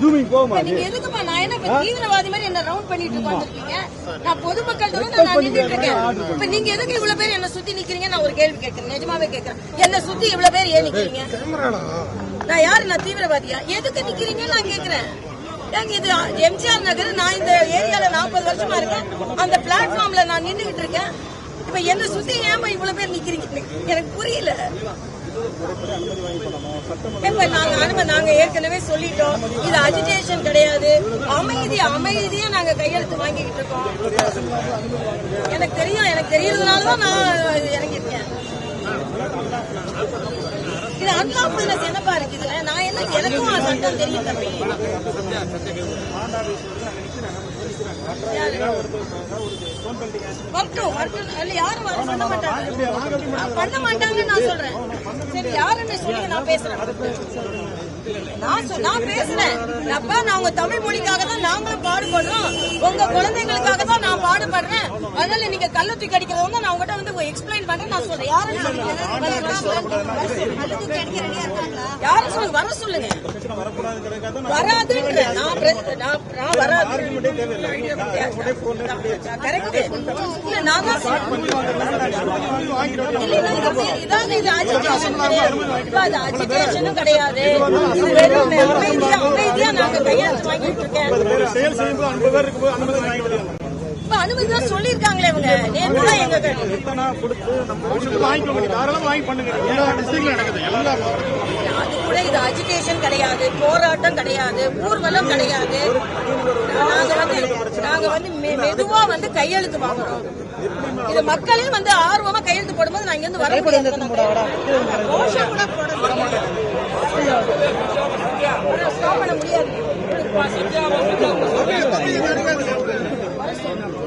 Zooming போகுமா நீங்க எதுக்குப்பா நான் என்ன தீவிரவாதி மாதிரி என்ன ரவுண்ட் பண்ணிட்டு உட்கார்ந்திருக்கீங்க? நான் பொதுமக்கள் நான் நின்னுட்டு இருக்கேன். இப்ப நீங்க எதுக்கு இவ்வளவு பேர் என்ன சுத்தி நிக்கிறீங்க? நான் ஒரு கேள்வி கேட்கிறேன் நிஜமாவே கேட்கிறேன் என்ன சுத்தி இவ்வளவு பேர் ஏன் நிக்கிறீங்க? நான் யாரு? நான் தீவிரவாதியா? எதுக்கு நிக்கிறீங்க நான் கேக்குறேன். ஏங்க இது எம்ஜிஆர் நகர். நான் இந்த ஏரியால நாற்பது வருஷமா இருக்கேன். அந்த பிளாட்ஃபார்ம்ல நான் நின்னுகிட்டு இருக்கேன். இப்ப என்ன சுத்தி ஏன் இவ்வளவு பேர் நிக்கிறீங்க? எனக்கு புரியல. நாங்க அனுமதி நாங்க ஏற்கனவே சொல்லிட்டோம். இது அஜிடேஷன் கிடையாது. அமைதி அமைதியா நாங்க கையெழுத்து வாங்கிக்கிட்டு இருக்கோம். எனக்கு தெரியும் எனக்கு தெரியறதுனாலதான் நான் இறங்கியிருக்கேன். இது அன்லாஃபுல்னஸ் என்னப்பா இருக்குதுல நான் என்ன எனக்கும் ஆ சட்டம் தெரியும் தம்பி. யாரு? வரட்டும், வரட்டும். யாரும் வர பண்ண மாட்டாங்க. பண்ண மாட்டாங்கன்னு நான் சொல்றேன். சரி யாருன்னு சொல்லி நான் பேசுறேன். நான் சொ- நான் பேசுறேன் அப்ப நான் உங்க தமிழ் மொழிக்காக தான் நாங்களும் பாடுபடுறோம். உங்க குழந்தைங்களுக்காக தான் நான் பாடுபடுறேன். அதனால நீங்க கள்ள தூக்கி அடிக்கிறது நான் உங்ககிட்ட வந்து எக்ஸ்பிளைன் பண்றேன். நான் சொல்றேன். யாருன்னு சொல்லுங்க யாரும் சொல்லுங்க வர சொல்லுங்க. வராது நான் நான் வராது. கரெக்ட் இல்ல நான் தான் சொல்றேன். இல்ல, இல்ல, இது- இதாங்க இது கிடையாது. இப்ப கிடையாது. வெறும் அமைதியா அமைதியா நாங்க கையெழுத்து வாங்கிட்டு இருக்கேன் அனுமதி தான் சொல்லிருக்காங்களே இவங்க நேற்று தான் எங்க கை- கொடுத்து நம்ம வாங்கிக்கோங்க தாராளமா வாங்கி பண்ணுங்க. எல்லா டிஸ்ட்ரிக்ட்ல நடக்குது. எல்லா அது கூட இது அஜிடேஷன் கிடையாது போராட்டம் கிடையாது ஊர்வலம் கிடையாது. நாங்க வந்து நாங்க வந்து மெ- மெதுவா வந்து கையெழுத்து வாங்குறோம். இது மக்களே வந்து ஆர்வமா கையெழுத்து போடும்போது நான் இங்க இருந்து வர முடியாது. கோஷம் கூட போட முடியாது. ஸ்டாப் பண்ண முடியாது.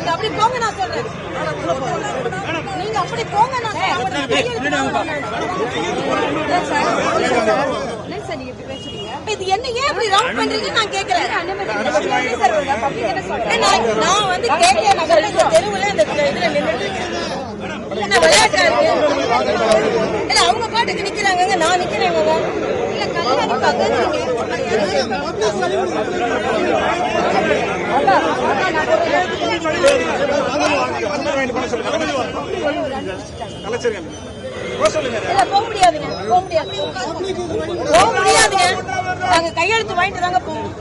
நீங்க அப்படி போங்க நான் சொல்றேன். நீங்க அப்படி போங்க நான் இது என்ன ஏன் இப்படி ரவுண்ட் பண்றீங்கன்னு நான் கேக்குறேன் நான் வந்து நகர்ல இந்த தெருவுல இந்த இதுல இருக்கு. இல்ல அவங்க பாட்டுக்கு நிக்கிறாங்க நான் நிக்கிறேங்க இல்ல கல்யாணி இல்ல போக முடியாதுங்க. போக முடியாது போக முடியாதுங்க. நாங்க கையெழுத்து வாங்கிட்டு தாங்க போவோம்.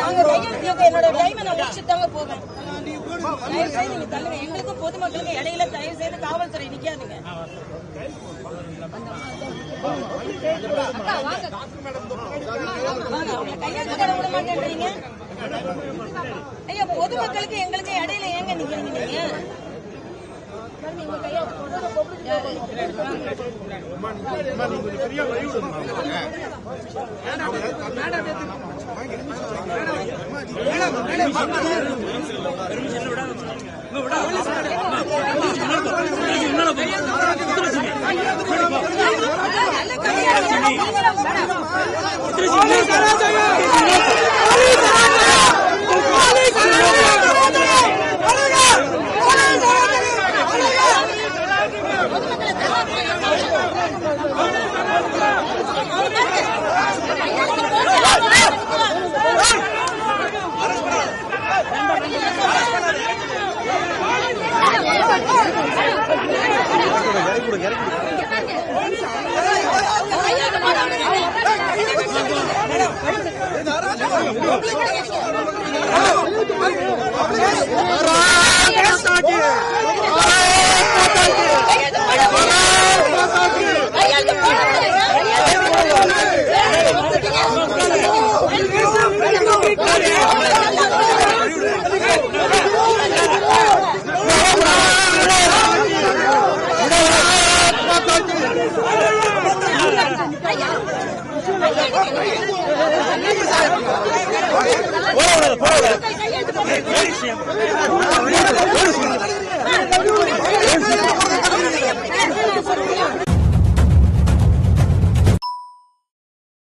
நாங்க கையெழுத்து என்னோட டைமை நான் முடிச்சுட்டு தாங்க போவேன். தயவு செய்து நீங்க தள்ளுங்க. எங்களுக்கும் பொதுமக்களுக்கும் இடையில தயவு செய்து காவல்துறை நிக்காதுங்க. வாங்க, அவங்களை கையெழுத்து போட விட மாட்டேன்றீங்க. ஐயா பொதுமக்களுக்கு எங்களுக்கு இடையில ஏங்க நிக்கிறீங்க நீங்க பாருங்க, இவங்க கையெழுத்து போடுறது யாரு? பெரிய வழி விடுங்க நல்ல கையெழுத்து நீங்களும் கொடுங்க இறக்கி கொடுங்க போட போட